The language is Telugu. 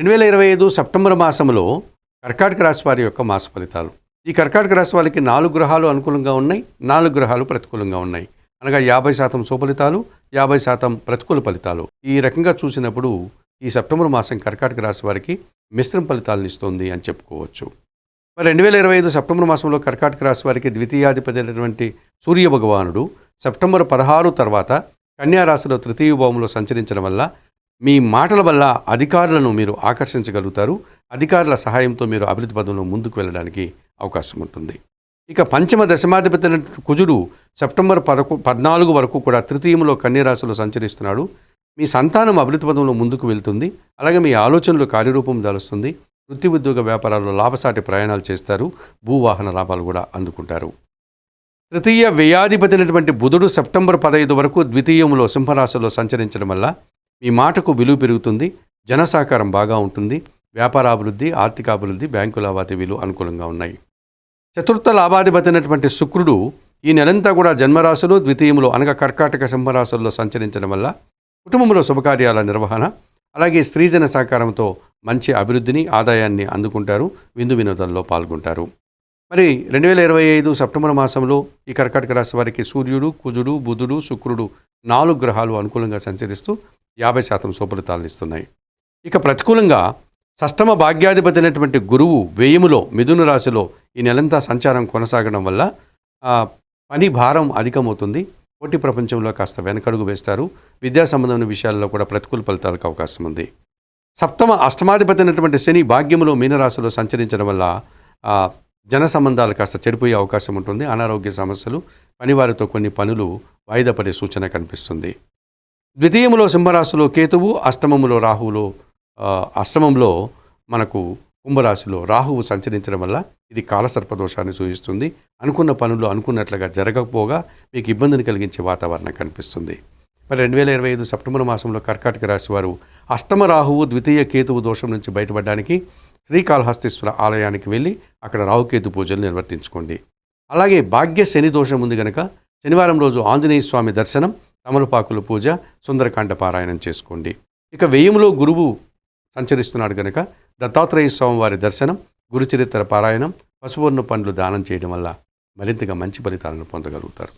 రెండు వేల ఇరవై ఐదు సెప్టెంబర్ మాసంలో కర్కాటక రాశి వారి యొక్క మాస ఫలితాలు. ఈ కర్కాటక రాశి వారికి నాలుగు గ్రహాలు అనుకూలంగా ఉన్నాయి నాలుగు గ్రహాలు ప్రతికూలంగా ఉన్నాయి. అనగా యాభై శాతం సుఫలితాలు యాభై శాతం ప్రతికూల ఫలితాలు. ఈ రకంగా చూసినప్పుడు ఈ సెప్టెంబర్ మాసం కర్కాటక రాశి వారికి మిశ్రమ ఫలితాలను ఇస్తుంది అని చెప్పుకోవచ్చు. మరి రెండు వేల ఇరవై ఐదు సెప్టెంబర్ మాసంలో కర్కాటక రాశి వారికి ద్వితీయాధిపతి అయినటువంటి సూర్య భగవానుడు సెప్టెంబర్ పదహారు తర్వాత కన్యా రాశిలో తృతీయ భావంలో సంచరించడం వల్ల మీ మాటల వల్ల అధికారులను మీరు ఆకర్షించగలుగుతారు. అధికారుల సహాయంతో మీరు అభివృద్ధి పదంలో ముందుకు వెళ్ళడానికి అవకాశం ఉంటుంది. ఇక పంచమ దశమాధిపతి కుజుడు సెప్టెంబర్ పదకొ పద్నాలుగు వరకు కూడా తృతీయంలో కన్యరాశిలో సంచరిస్తున్నాడు. మీ సంతానం అభివృద్ధి పదంలో ముందుకు వెళ్తుంది. అలాగే మీ ఆలోచనలు కార్యరూపం దాలుస్తుంది. వృత్తి ఉద్యోగ వ్యాపారాల్లో లాభసాటి ప్రయాణాలు చేస్తారు. భూవాహన లాభాలు కూడా అందుకుంటారు. తృతీయ వ్యయాధిపతి అయినటువంటి బుధుడు సెప్టెంబర్ పదహైదు వరకు ద్వితీయంలో సింహరాశిలో సంచరించడం వల్ల మీ మాటకు విలువ పెరుగుతుంది జనసాకారం బాగా ఉంటుంది వ్యాపారాభివృద్ధి ఆర్థికాభివృద్ధి బ్యాంకు లావాదేవీలు అనుకూలంగా ఉన్నాయి. చతుర్థ లాభాధిపతి అయినటువంటి శుక్రుడు ఈ నెలంతా కూడా జన్మరాశులు ద్వితీయములు అనగా కర్కాటక సింహరాశుల్లో సంచరించడం వల్ల కుటుంబంలో శుభకార్యాల నిర్వహణ అలాగే స్త్రీజన సహకారంతో మంచి అభివృద్ధిని ఆదాయాన్ని అందుకుంటారు విందు వినోదాల్లో పాల్గొంటారు. మరి రెండు వేల ఇరవై ఐదు సెప్టెంబర్ మాసంలో ఈ కర్కాటక రాశి వారికి సూర్యుడు కుజుడు బుధుడు శుక్రుడు నాలుగు గ్రహాలు అనుకూలంగా సంచరిస్తూ యాభై శాతం సుఫలితాలను ఇస్తున్నాయి. ఇక ప్రతికూలంగా సష్టమ భాగ్యాధిపతి అయినటువంటి గురువు వ్యయములో మిథున రాశిలో ఈ నెలంతా సంచారం కొనసాగడం వల్ల పని భారం అధికమవుతుంది. పోటీ ప్రపంచంలో కాస్త వెనకడుగు వేస్తారు. విద్యా సంబంధమైన విషయాల్లో కూడా ప్రతికూల ఫలితాలకు అవకాశం ఉంది. సప్తమ అష్టమాధిపతి అయినటువంటి శని భాగ్యములో మీనరాశిలో సంచరించడం వల్ల జన సంబంధాలు కాస్త చెడిపోయే అవకాశం ఉంటుంది. అనారోగ్య సమస్యలు పనివారితో కొన్ని పనులు వాయిదా పడే సూచన కనిపిస్తుంది. ద్వితీయములో సింహరాశిలో కేతువు అష్టమములో రాహువులో అష్టమంలో మనకు కుంభరాశిలో రాహువు సంచరించడం వల్ల ఇది కాలసర్పదోషాన్ని సూచిస్తుంది. అనుకున్న పనులు అనుకున్నట్లుగా జరగకపోగా మీకు ఇబ్బందిని కలిగించే వాతావరణం కనిపిస్తుంది. మరి రెండు వేల ఇరవై ఐదు సెప్టెంబర్ మాసంలో కర్కాటక రాశి వారు అష్టమ రాహువు ద్వితీయ కేతువు దోషం నుంచి బయటపడడానికి శ్రీకాళహస్తీశ్వర ఆలయానికి వెళ్ళి అక్కడ రాహుకేతు పూజలు నిర్వర్తించుకోండి. అలాగే భాగ్య శని దోషం ఉంది కనుక శనివారం రోజు ఆంజనేయ స్వామి దర్శనం తమలపాకుల పూజ సుందరకాండ పారాయణం చేసుకోండి. ఇక వెయ్యములో గురువు సంచరిస్తున్నాడు కనుక దత్తాత్రేయ స్వామి వారి దర్శనం గురుచరిత్ర పారాయణం పసువర్ణ పండ్లు దానం చేయడం వల్ల మరింతగా మంచి ఫలితాలను పొందగలుగుతారు.